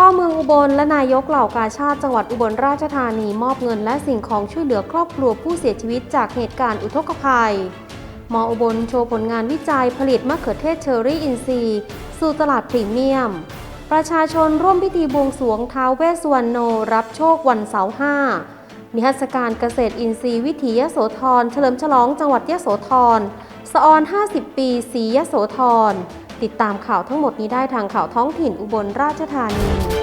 พ่อเมืองอุบลและนายกเหล่ากาชาติจังหวัดอุบลราชธานีมอบเงินและสิ่งของช่วยเหลือครอบครัวผู้เสียชีวิตจากเหตุการณ์อุทกภัย มออุบลโชว์ผลงานวิจัยผลิตมะเขือเทศเชอรี่อินทรีสู่ตลาดพรีเมียม ประชาชนร่วมพิธีบวงสรวงท้าวเวสสุวรรณโนรับโชควันเสาร์ห้านิทรรศการเกษตรอินทรีย์วิถียโสธรเฉลิมฉลองจังหวัดยโสธรสะออน 50 ปีสียโสธร ติดตามข่าวทั้งหมดนี้ได้ทางข่าวท้องถิ่นอุบลราชธานี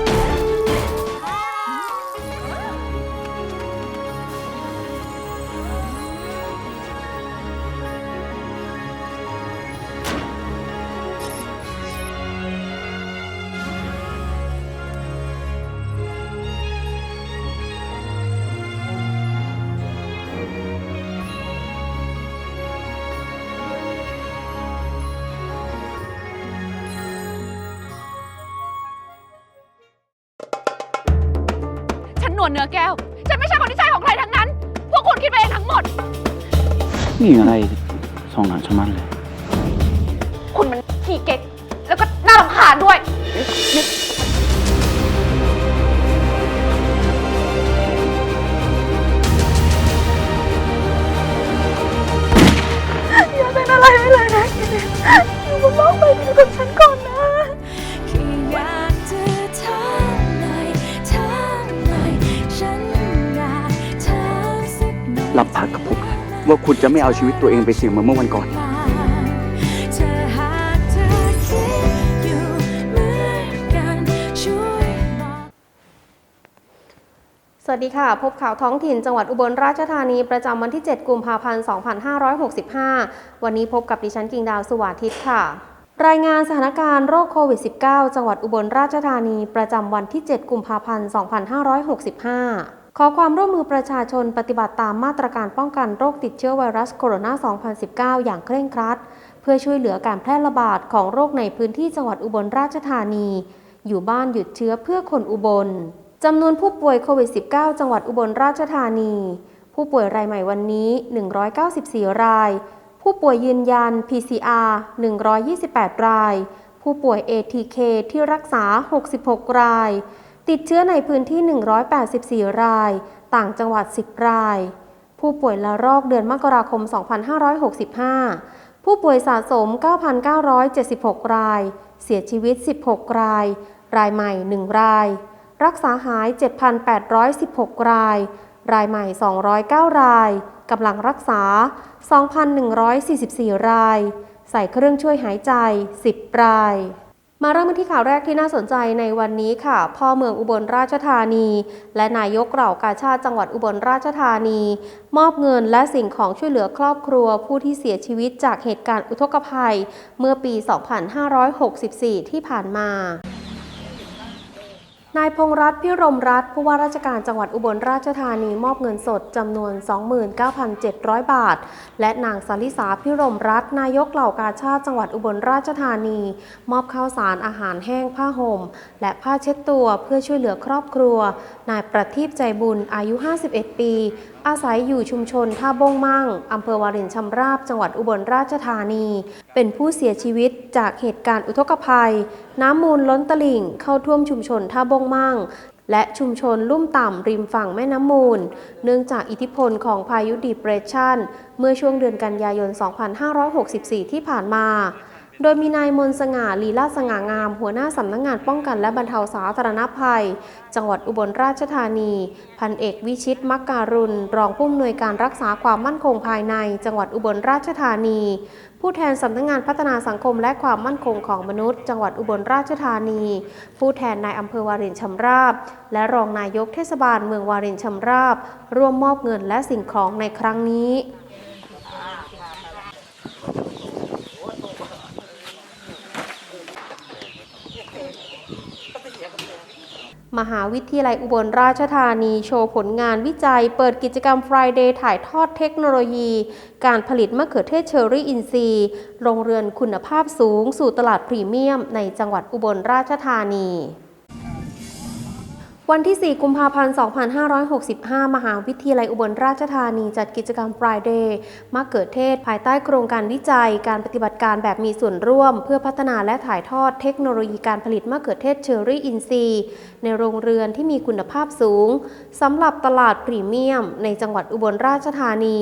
เนื้อแก้ว ฉันไม่ใช่คนที่ใช่ของใครทั้งนั้น พวกคุณคิดไปเองทั้งหมด นี่อะไรสองหนังชะมันเลย คุณมันขี้เก๊กแล้วก็น่ารำคาญด้วย ว่าคุณจะไม่เอาชีวิตตัวเองไปเสี่ยงเหมือนเมื่อวันก่อน สวัสดีค่ะ พบข่าวท้องถิ่นจังหวัดอุบลราชธานีประจำวันที่ 7 กุมภาพันธ์ 2565 วันนี้พบกับดิฉันกิ่งดาวสุวาทิตค่ะรายงานสถานการณ์โรคโควิด -19 จังหวัดอุบลราชธานี ประจำวันที่ 7 กุมภาพันธ์ 2565 ขอความร่วมมือประชาชนปฏิบัติตามมาตรการป้องกันโรคติดเชื้อไวรัสโคโรนา 2019 อย่างเคร่งครัด เพื่อช่วยเหลือการแพร่ระบาดของโรคในพื้นที่จังหวัดอุบลราชธานี อยู่บ้านหยุดเชื้อเพื่อคนอุบลจำนวนผู้ป่วยโควิด -19 จังหวัดอุบลราชธานี ผู้ป่วยรายใหม่วันนี้ 194 ราย ผู้ป่วยยืนยัน PCR 128 ราย ผู้ป่วย ATK ที่รักษา 66 ราย ติดเชื้อในพื้นที่ 184 ราย ต่างจังหวัด 10 ราย ผู้ป่วยละลอกเดือนมกราคม 2565 ผู้ป่วยสะสม 9,976 ราย เสียชีวิต 16 ราย รายใหม่ 1 ราย รักษาหาย 7,816 ราย รายใหม่ 209 ราย กำลังรักษา 2,144 ราย ใส่เครื่องช่วยหายใจ 10 ราย มาเริ่มกันที่ข่าวแรกที่น่าสนใจในวันนี้ค่ะ พ่อเมืองอุบลราชธานี และนายกเหล่ากาชาติจังหวัดอุบลราชธานี มอบเงินและสิ่งของช่วยเหลือครอบครัวผู้ที่เสียชีวิตจากเหตุการณ์อุทกภัย เมื่อปี 2564 ที่ผ่านมา นายพงรัตน์พิรมรัตน์ผู้ว่าราชการจังหวัดอุบลราชธานีมอบเงินสดจำนวน 29,700 บาท และนางสาลิสาพิรมรัตน์นายกเหล่ากาชาติจังหวัดอุบลราชธานี มอบข้าวสารอาหารแห้งผ้าห่ม และผ้าเช็ดตัวเพื่อช่วยเหลือครอบครัว นายประทีปใจบุญอายุ 51 ปี อาศัยอยู่ชุมชนท่าบงมั่งอำเภอวารินชำราบ จังหวัดอุบลราชธานี เป็นผู้เสียชีวิตจากเหตุการณ์อุทกภัย น้ำมูลล้นตลิ่งเข้าท่วมชุมชนท่าบงมั่งและชุมชนลุ่มต่ำริมฝั่งแม่น้ำมูล เนื่องจากอิทธิพลของพายุดีเปรสชันเมื่อช่วงเดือนกันยายน 2564 ที่ผ่านมา โดยมีนายมนสง่าลีลาสง่างาม หัวหน้าสำนักงานป้องกันและบรรเทาสาธารณภัย จังหวัดอุบลราชธานี พันเอกวิชิตมักการุณ รองผู้อำนวยการรักษาความมั่นคงภายใน จังหวัดอุบลราชธานี ผู้แทนสำนักงานพัฒนาสังคมและความมั่นคงของมนุษย์ จังหวัดอุบลราชธานี ผู้แทนนายอำเภอวารินชำราบ และรองนายกเทศบาลเมืองวารินชำราบ ร่วมมอบเงินและสิ่งของในครั้งนี้ มหาวิทยาลัยอุบลราชธานีโชว์ผลงานวิจัย เปิดกิจกรรม Friday ถ่ายทอดเทคโนโลยี การผลิตมะเขือเทศเชอรี่อินทรีย์โรงเรือนคุณภาพสูงสู่ตลาดพรีเมียม ในจังหวัดอุบลราชธานี วันที่ 4 กุมภาพันธ์ 2565 มหาวิทยาลัยอุบลราชธานีจัดกิจกรรม Friday มะเกิดเทศ ภายใต้โครงการวิจัย การปฏิบัติการแบบมีส่วนร่วม เพื่อพัฒนาและถ่ายทอดเทคโนโลยีการผลิตมะเขือเทศเชอรี่อินซีในโรงเรือนที่มีคุณภาพสูงสำหรับตลาดพรีเมียม ในจังหวัดอุบลราชธานี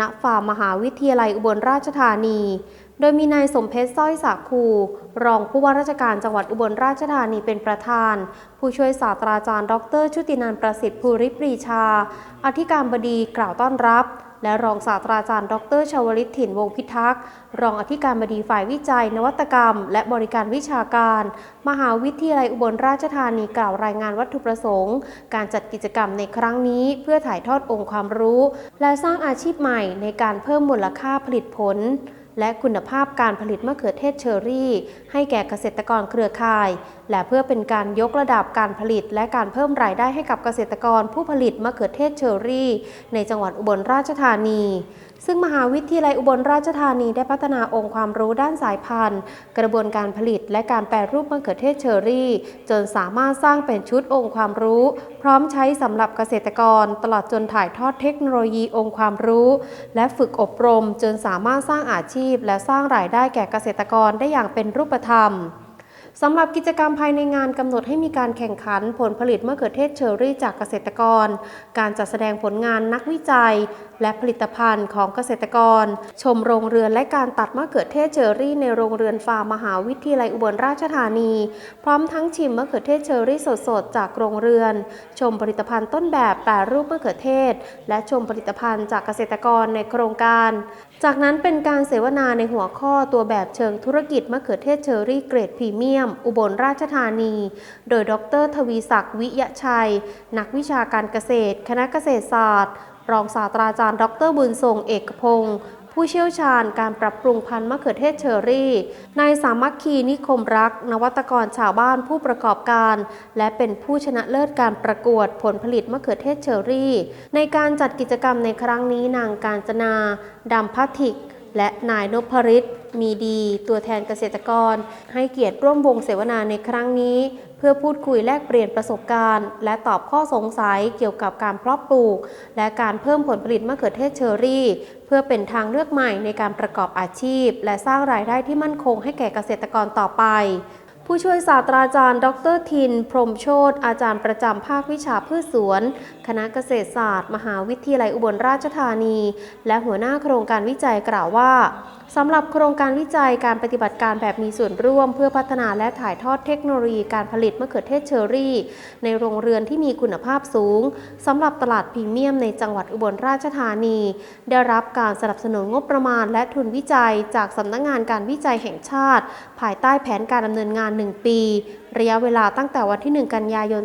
ณ ฟาร์มมหาวิทยาลัยอุบลราชธานี โดยมีนายสมเพชรสร้อยสาคู รองผู้ว่าราชการจังหวัดอุบลราชธานีเป็นประธาน ผู้ช่วยศาสตราจารย์ ดร ชุตินันทประสิทธิ์ภูริปรีชา อธิการบดีกล่าวต้อนรับ และรองศาสตราจารย์ ดรชวลิตถิ่นวงพิทักษ์ รองอธิการบดีฝ่ายวิจัย นวัตกรรม และบริการวิชาการ มหาวิทยาลัยอุบลราชธานีกล่าวรายงานวัตถุประสงค์ การจัดกิจกรรมในครั้งนี้ เพื่อถ่ายทอดองค์ความรู้ และสร้างอาชีพใหม่ในการเพิ่มมูลค่าผลิตผล และคุณภาพการผลิตมะเขือเทศเชอรี่ ให้แก่เกษตรกรเครือข่าย และเพื่อเป็นการยกระดับการผลิต และการเพิ่มรายได้ให้กับเกษตรกรผู้ผลิตมะเขือเทศเชอรี่ ในจังหวัดอุบลราชธานี ซึ่งมหาวิทยาลัยอุบลราชธานีได้พัฒนาองค์ความรู้ด้านสายพันธุ์ กระบวนการผลิต และการแปรรูปมะเขือเทศเชอรี่ จนสามารถสร้างเป็นชุดองค์ความรู้ พร้อมใช้สำหรับเกษตรกร ตลอดจนถ่ายทอดเทคโนโลยีองค์ความรู้ และฝึกอบรม จนสามารถสร้างอาชีพ และสร้างรายได้แก่เกษตรกรได้อย่างเป็นรูปธรรม สำหรับกิจกรรมภายในงานกำหนดให้มีการแข่งขันผลผลิตมะเขือเทศเชอรี่จากเกษตรกร การจัดแสดงผลงานนักวิจัย และผลิตภัณฑ์ของเกษตรกร ชมโรงเรือนและการตัดมะเขือเทศเชอรี่ในโรงเรือนฟาร์มมหาวิทยาลัยอุบลราชธานี พร้อมทั้งชิมมะเขือเทศเชอรี่สดๆจากโรงเรือน ชมผลิตภัณฑ์ต้นแบบแปรรูปมะเขือเทศ และชมผลิตภัณฑ์จากเกษตรกรในโครงการ จากนั้นเป็นการเสวนาในหัวข้อตัวแบบเชิงธุรกิจมะเขือเทศเชอรี่เกรดพรีเมียม อุบลราชธานี โดยดร ทวีศักดิ์วิยชัย นักวิชาการเกษตร คณะเกษตรศาสตร์ รองศาสตราจารย์ ดรบุญทรงเอกพงศ์ ผู้เชี่ยวชาญการปรับปรุงพันธุ์มะเขือเทศเชอรี่ นายสามัคคีนิคมรัก นวัตกรชาวบ้านผู้ประกอบการ และเป็นผู้ชนะเลิศการประกวดผลผลิตมะเขือเทศเชอรี่ ในการจัดกิจกรรมในครั้งนี้นางการจนาดำพัทิก และนายนพริตมีดี ตัวแทนเกษตรกร ให้เกียรติร่วมวงเสวนาในครั้งนี้ พื่อพูดคุยแลกเปลี่ยนประสบการณ์ และตอบข้อสงสัยเกี่ยวกับการเพาะปลูก และการเพิ่มผลผลิตมะเขือเทศเชอรี่ เพื่อเป็นทางเลือกใหม่ในการประกอบอาชีพ และสร้างรายได้ที่มั่นคงให้แก่เกษตรกรต่อไปผู้ช่วยศาสตราจารย์ ดรทิน พรมโชตอาจารย์ประจำภาควิชาพืชสวน คณะเกษตรศาสตร์ มหาวิทยาลัยอุบลราชธานี และหัวหน้าโครงการวิจัยกล่าวว่า สำหรับโครงการวิจัยการปฏิบัติการแบบมีส่วนร่วม เพื่อพัฒนาและถ่ายทอดเทคโนโลยีการผลิตมะเขือเทศเชอรี่ ในโรงเรือนที่มีคุณภาพสูงสำหรับตลาดพรีเมียมในจังหวัดอุบลราชธานี ได้รับการสนับสนุนงบประมาณและทุนวิจัยจากสำนักงานการวิจัยแห่งชาติ ภายใต้แผนการดำเนินงาน 1 ปี ระยะเวลาตั้งแต่วันที่ 1 กันยายน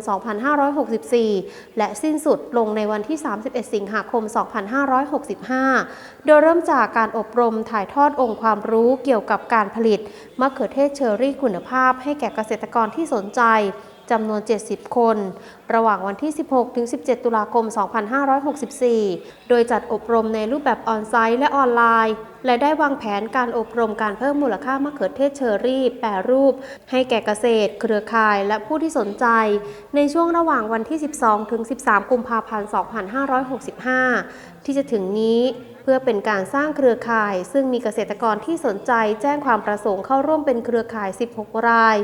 2564 และสิ้นสุดลงในวันที่ 31 สิงหาคม 2565 โดยเริ่มจากการอบรมถ่ายทอดองค์ความรู้เกี่ยวกับการผลิตมะเขือเทศเชอรี่คุณภาพให้แก่เกษตรกรที่สนใจ จำนวน 70 คน ระหว่างวันที่ 16 ถึง 17 ตุลาคม 2564 โดยจัดอบรมในรูปแบบออนไซต์และออนไลน์ และได้วางแผนการอบรมการเพิ่มมูลค่ามะเขือเทศเชอรี่ แปรรูป ให้แก่เกษตร เครือข่าย และผู้ที่สนใจ ในช่วงระหว่างวันที่ 12 ถึง 13 กุมภาพันธ์ 2565 ที่จะถึงนี้เพื่อเป็นการสร้างเครือข่าย ซึ่งมีเกษตรกรที่สนใจแจ้งความประสงค์เข้าร่วมเป็นเครือข่าย 16 ราย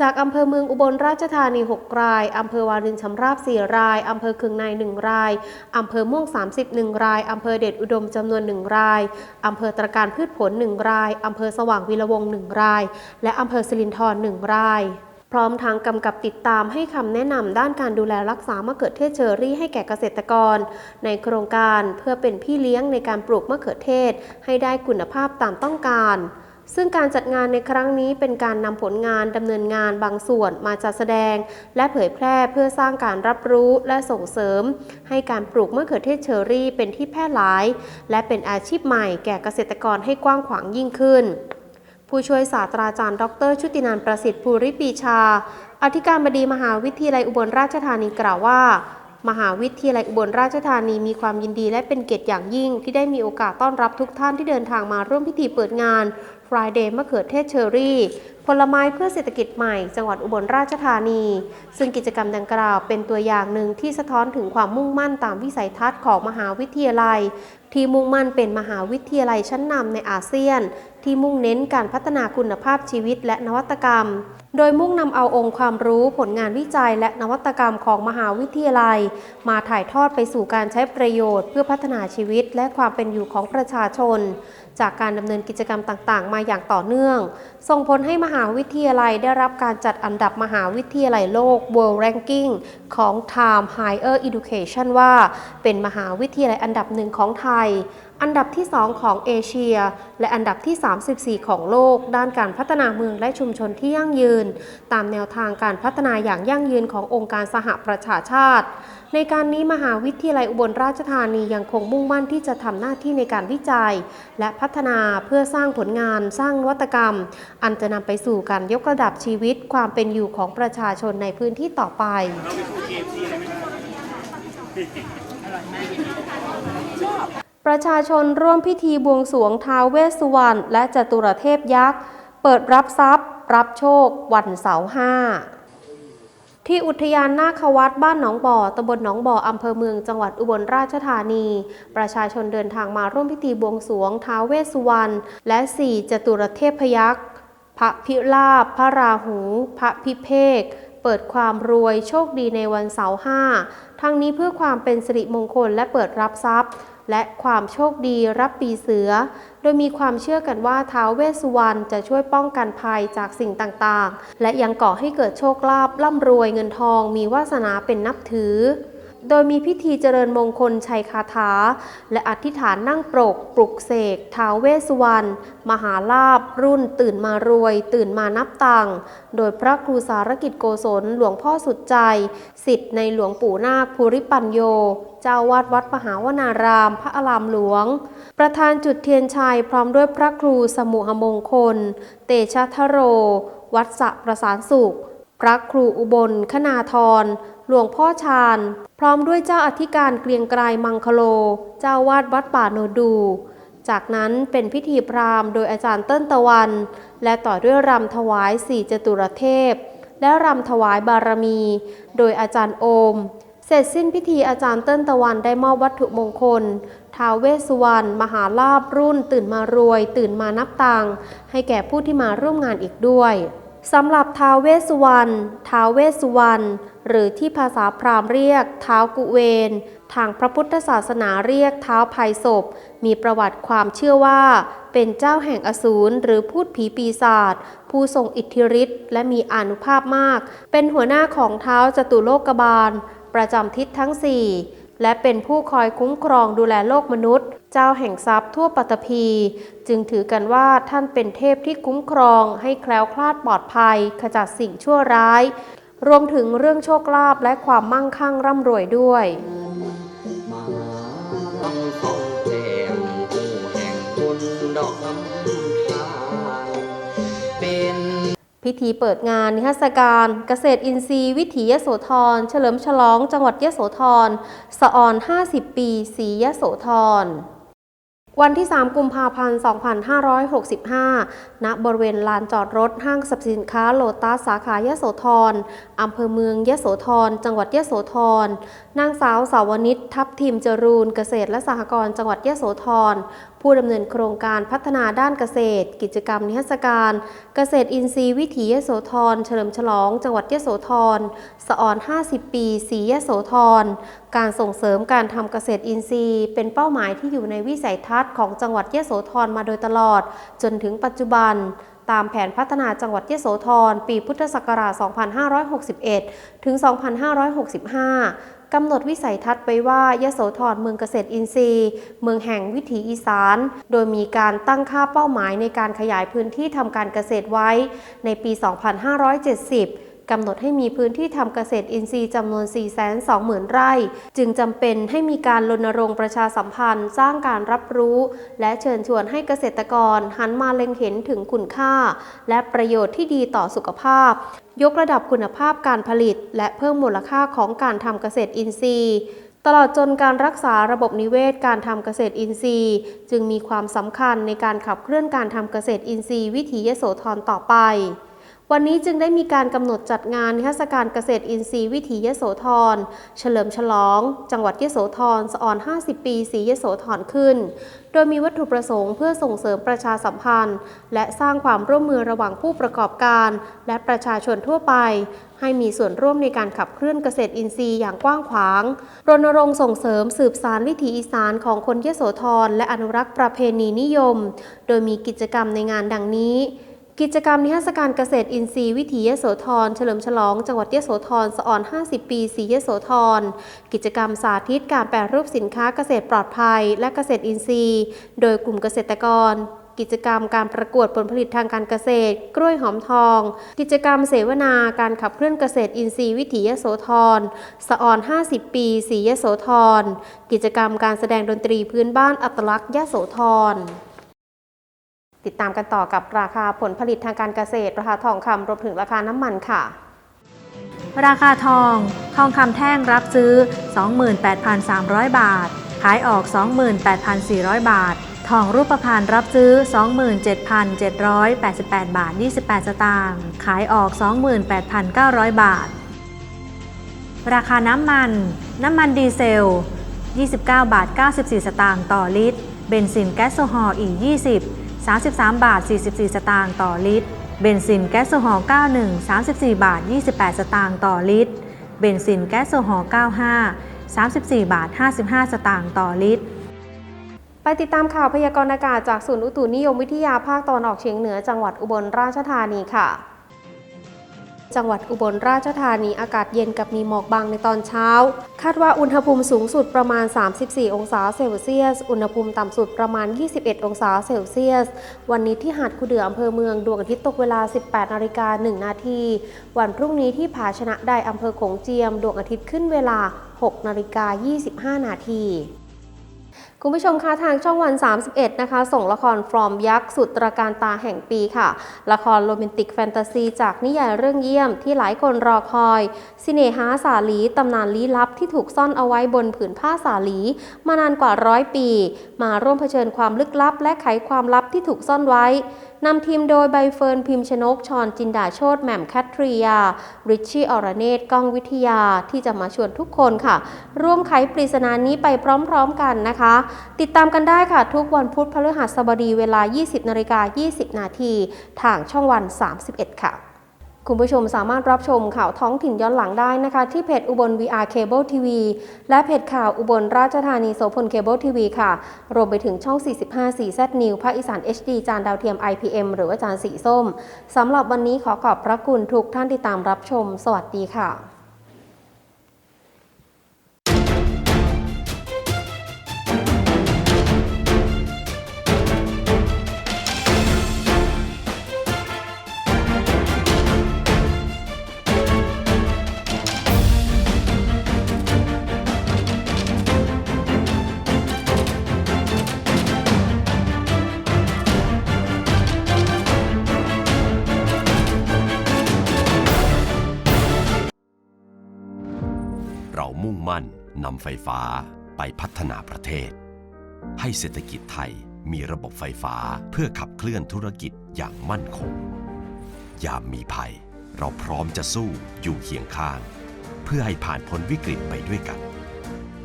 จากอำเภอเมืองอุบลราชธานี 6 ราย อำเภอวารินชำราบ 4 ราย อำเภอเคืองใน 1 ราย อำเภอม่วง 31 ราย อำเภอเดชอุดมจำนวน 1 ราย อำเภอตรการพืชผล 1 ราย อำเภอสว่างวีระวง 1 ราย และอำเภอสิรินธร 1 รายพร้อมทางกำกับติดตามให้คำแนะนำด้านการดูแลรักษามะเขือเทศเชอรี่ให้แก่เกษตรกร ในโครงการเพื่อเป็นพี่เลี้ยงในการปลูกมะเขือเทศ ให้ได้คุณภาพตามต้องการ ซึ่งการจัดงานในครั้งนี้เป็นการนำผลงานดำเนินงานบางส่วนมาจัดแสดง และเผยแพร่เพื่อสร้างการรับรู้และส่งเสริม ให้การปลูกมะเขือเทศเชอรี่เป็นที่แพร่หลาย และเป็นอาชีพใหม่แก่เกษตรกรให้กว้างขวางยิ่งขึ้น ผู้ช่วยศาสตราจารย์ ดร ชุตินันท์ประสิทธิ์ภูริปีชา อธิการบดีมหาวิทยาลัยอุบลราชธานีกล่าวว่ามหาวิทยาลัยอุบลราชธานีมีความยินดีและเป็นเกียรติอย่างยิ่งที่ได้มีโอกาสต้อนรับทุกท่านที่เดินทางมาร่วมพิธีเปิดงาน Friday มะเขือเทศเชอรี่ ผลไม้เพื่อเศรษฐกิจใหม่ จังหวัดอุบลราชธานี ซึ่งกิจกรรมดังกล่าวเป็นตัวอย่างหนึ่งที่สะท้อนถึงความมุ่งมั่นตามวิสัยทัศน์ของมหาวิทยาลัย ที่มุ่งมั่นเป็นมหาวิทยาลัยชั้นนำในอาเซียน ที่มุ่งเน้นการพัฒนาคุณภาพชีวิตและนวัตกรรม โดยมุ่งนำเอาองค์ความรู้ผลงานวิจัยและนวัตกรรมของมหาวิทยาลัย มาถ่ายทอดไปสู่การใช้ประโยชน์ เพื่อพัฒนาชีวิตและความเป็นอยู่ของประชาชน จากการดำเนินกิจกรรมต่างๆ มาอย่างต่อเนื่อง ส่งผลให้มหาวิทยาลัยได้รับการจัดอันดับมหาวิทยาลัยโลก World Ranking ของ Time Higher Education ว่า เป็นมหาวิทยาลัยอันดับหนึ่งของไทย อันดับที่ 2 ของเอเชีย และอันดับที่ 34 ของโลก ด้านการพัฒนาเมืองและชุมชนที่ยั่งยืน ตามแนวทางการพัฒนาอย่างยั่งยืนขององค์การสหประชาชาติ ในการนี้มหาวิทยาลัยอุบลราชธานียังคงมุ่งมั่นที่จะทำหน้าที่ในการวิจัย และพัฒนาเพื่อสร้างผลงาน สร้างนวัตกรรม อันจะนำไปสู่การยกระดับชีวิต ความเป็นอยู่ของประชาชนในพื้นที่ต่อไปประชาชนร่วมพิธีบวงสรวงท้าวเวสสุวรรณและจตุรเทพยักษ์ เปิดรับทรัพย์ รับโชค วันเสาร์ห้า ที่อุทยานนาควัดบ้านหนองบ่อตำบลหนองบ่ออำเภอเมืองจังหวัดอุบลราชธานี ประชาชนเดินทางมาร่วมพิธีบวงสรวงท้าวเวสสุวรรณและสี่จตุรเทพยักษ์พระพิราบ พระราหู พระพิเภกเปิดความรวยโชคดีในวันเสาร์ห้าทั้งนี้เพื่อความเป็นสิริมงคลและเปิดรับทรัพย์ และความโชคดีรับปีเสือ โดยมีความเชื่อกันว่าท้าวเวสสุวรรณจะช่วยป้องกันภัยจากสิ่งต่างๆ และยังก่อให้เกิดโชคลาภร่ำรวยเงินทองมีวาสนาเป็นนับถือ โดยมีพิธีเจริญมงคลชัยคาถา และอธิษฐานนั่งปรก ปลุกเสกท้าวเวสวรรณมหาลาภรุ่น ตื่นมารวย ตื่นมานับตังโดยพระครูสารกิจโกศลหลวงพ่อสุดใจ สิทธิ์ในหลวงปู่นาคภูริปัญโย เจ้าวาดวัดมหาวนาราม พระอารามหลวง ประธานจุดเทียนชัยพร้อมด้วยพระครูสมุหมงคล เตชะทโร วัดสะประสานสุข พระครูอุบล คณาธร หลวงพ่อชาญ พร้อมด้วยเจ้าอธิการเกรียงไกรมังคโล เจ้าวาดวัดป่าโนดู จากนั้นเป็นพิธีพราหมณ์โดยอาจารย์เติ้ลตะวัน และต่อด้วยรำถวายสี่จตุรเทพ และรำถวายบารมี โดยอาจารย์โอม เสร็จสิ้นพิธีอาจารย์เติ้ลตะวันได้มอบวัตถุมงคลท้าวเวสสุวรรณมหาลาภรุ่น ตื่นมารวย ตื่นมานับตังให้แก่ผู้ที่มาร่วมงานอีกด้วย สำหรับท้าวเวสสุวรรณท้าวเวสสุวรรณหรือที่ภาษาพราหมณ์เรียกท้าวกุเวน ทางพระพุทธศาสนาเรียกท้าวภัยศพ มีประวัติความเชื่อว่า เป็นเจ้าแห่งอสูรหรือพูดผีปีศาจผู้ทรงอิทธิฤทธิ์และมีอานุภาพมาก เป็นหัวหน้าของเท้าวจตุโลกบาล ประจำทิศทั้งสี่และเป็นผู้คอยคุ้มครองดูแลโลกมนุษย์ เจ้าแห่งทรัพย์ทั่วปัตตภีจึงถือกันว่าท่านเป็นเทพที่คุ้มครองให้แคล้วคลาดปลอดภัย ขจัดสิ่งชั่วร้าย รวมถึงเรื่องโชคลาภและความมั่งคั่งร่ำรวยด้วยมาต้องส่องแจ่มผู้แห่งคุณดอกน้ำทางเป็นพิธีเปิดงานนิทรรศการเกษตรอินทรีย์วิถียโสธร เฉลิมฉลองจังหวัดยโสธรสะออน 50 ปีสียโสธร วันที่ 3 กุมภาพันธ์ 2565 ณ บริเวณลานจอดรถห้างสรรพสินค้าโลตัสสาขายโสธรอำเภอเมืองยโสธร จังหวัดยโสธร นางสาวสาวนิตทัพทีมจรูนเกษตรและสหกรณ์จังหวัดยโสธรผู้ดำเนินโครงการพัฒนาด้านเกษตร กิจกรรมนิทรรศการ เกษตรอินทรีย์วิถียโสธรเฉลิมฉลอง จังหวัดยโสธรสะออน 50 ปีสียโสธรการส่งเสริมการทำเกษตรอินทรีย์ เป็นเป้าหมายที่อยู่ในวิสัยทัศน์ของจังหวัดยโสธรมาโดยตลอด จนถึงปัจจุบันตามแผนพัฒนาจังหวัดยโสธร ปีพุทธศักราช 2561 ถึง 2565 กำหนดวิสัยทัศน์ไว้ว่ายโสธรเมืองเกษตรอินทรีย์ เมืองแห่งวิถีอีสาน โดยมีการตั้งค่าเป้าหมายในการขยายพื้นที่ทำการเกษตรไว้ในปี 2570 กำหนดให้มีพื้นที่ทำเกษตรอินทรีย์จำนวน 420,000 ไร่ จึงจำเป็นให้มีการรณรงค์ประชาสัมพันธ์ สร้างการรับรู้ และเชิญชวนให้เกษตรกรหันมาเล็งเห็นถึงคุณค่า และประโยชน์ที่ดีต่อสุขภาพ ยกระดับคุณภาพการผลิต และเพิ่มมูลค่าของการทำเกษตรอินทรีย์ตลอดจนการรักษาระบบนิเวศการทำเกษตรอินทรีย์ จึงมีความสำคัญในการขับเคลื่อนการทำเกษตรอินทรีย์วิถียโสธรต่อไป วันนี้จึงได้มีการกำหนดจัดงานนิทรรศการเกษตรอินทรีย์วิถียโสธร เฉลิมฉลอง จังหวัดยโสธรสออน 50 ปีสียโสธรขึ้น โดยมีวัตถุประสงค์เพื่อส่งเสริมประชาสัมพันธ์ และสร้างความร่วมมือระหว่างผู้ประกอบการ และประชาชนทั่วไป ให้มีส่วนร่วมในการขับเคลื่อนเกษตรอินทรีย์อย่างกว้างขวาง รณรงค์ส่งเสริมสืบสารวิถีอีสานของคนยโสธรและอนุรักษ์ประเพณีนิยม โดยมีกิจกรรมในงานดังนี้ กิจกรรมนิทรรศการเกษตรอินทรีย์วิถียโสธรเฉลิมฉลองจังหวัดยโสธรสะอ่อน 50 ปีสียโสธรกิจกรรมสาธิตการแปรรูปสินค้าเกษตรปลอดภัย และเกษตรอินทรีย์ โดยกลุ่มเกษตรกร กิจกรรมการประกวดผลผลิตทางการเกษตร กล้วยหอมทอง กิจกรรมเสวนาการขับเคลื่อนเกษตรอินทรีย์วิถียโสธรสะอ่อน 50 ปีสียโสธรกิจกรรมการแสดงดนตรีพื้นบ้านอัตลักษณ์ยโสธร ติดตามกันต่อกับราคาผลผลิตทางการเกษตร ราคาทองคำรวมถึงราคาน้ำมันค่ะ ราคาทอง ทองคำแท่งรับซื้อ 28,300 บาท ขายออก 28,400 บาท ทองรูปพรรณรับซื้อ 27,788 บาท 28 สตางค์ ขายออก 28,900 บาท ราคาน้ำมัน น้ำมันดีเซล 29 บาท 94 สตางค์ต่อลิตร เบนซินแก๊สโซฮอล์อีก20 33 บาท 44 สตางค์ต่อลิตร เบนซินแก๊สโซฮอล์91 34 บาท 28 สตางค์ต่อลิตร เบนซินแก๊สโซฮอล์95 34 บาท 55 สตางค์ต่อลิตร ไปติดตามข่าวพยากรณ์อากาศจากศูนย์อุตุนิยมวิทยาภาคตอนออกเฉียงเหนือจังหวัดอุบลราชธานีค่ะ จังหวัดอุบลราชธานีอากาศเย็นกับมีหมอกบางในตอนเช้า คาดว่าอุณหภูมิสูงสุดประมาณ 34 องศาเซลเซียส อุณหภูมิต่ำสุดประมาณ 21 องศาเซลเซียส วันนี้ที่หาดคูเดืออำเภอเมืองดวงอาทิตย์ตกเวลา 18 นาฬิกา 1 นาที วันพรุ่งนี้ที่ผาชนะไดอำเภอโขงเจียม ดวงอาทิตย์ขึ้นเวลา 6 นาฬิกา 25 นาที คุณผู้ชมคะทางช่องวัน 31 นะคะ ส่งละครฟอร์มยักษ์สุดตระการตาแห่งปีค่ะ ละครโรแมนติกแฟนตาซี จากนิยายเรื่องเยี่ยมที่หลายคนรอคอยสิเนหาสาลีตำนานลี้ลับที่ถูกซ่อนเอาไว้บนผืนผ้าสาลี มานานกว่าร้อยปี มาร่วมเผชิญความลึกลับ และไขความลับที่ถูกซ่อนไว้ นำทีมโดยใบเฟิร์นพิมพ์ชนกชอนจินดาโชตแหม่มแคทริยา ริชชี่อรเนตก้องวิทยาที่จะมาชวนทุกคนค่ะ ร่วมไขปริศนานี้ไปพร้อมๆกันนะคะ ติดตามกันได้ค่ะ ทุกวันพุธพฤหัสบดีเวลา 20นาฬิกา20 นาทีทางช่องวัน 31 ค่ะ คุณผู้ชมสามารถรับชมข่าวท้องถิ่นย้อนหลังได้นะคะ ที่เพจอุบล VR Cable TV และเพจข่าวอุบลราชธานีโสพลเคเบิลทีวีค่ะ รวมไปถึงช่อง 45 4 Z News ภาคอีสาน HD จานดาวเทียม IPM หรือว่าจานสีส้มสำหรับวันนี้ขอขอบพระคุณทุกท่านที่ตามรับชม สวัสดีค่ะ มุ่งมั่นนำไฟฟ้าไปพัฒนาประเทศ ให้เศรษฐกิจไทยมีระบบไฟฟ้าเพื่อขับเคลื่อนธุรกิจอย่างมั่นคง ยามมีภัย เราพร้อมจะสู้อยู่เคียงข้าง เพื่อให้ผ่านพ้นวิกฤตไปด้วยกัน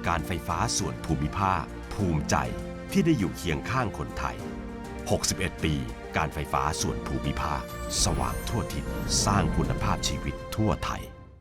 การไฟฟ้าส่วนภูมิภาค ภูมิใจที่ได้อยู่เคียงข้างคนไทย 61 ปี การไฟฟ้าส่วนภูมิภาค สว่างทั่วทิศสร้างคุณภาพชีวิตทั่วไทย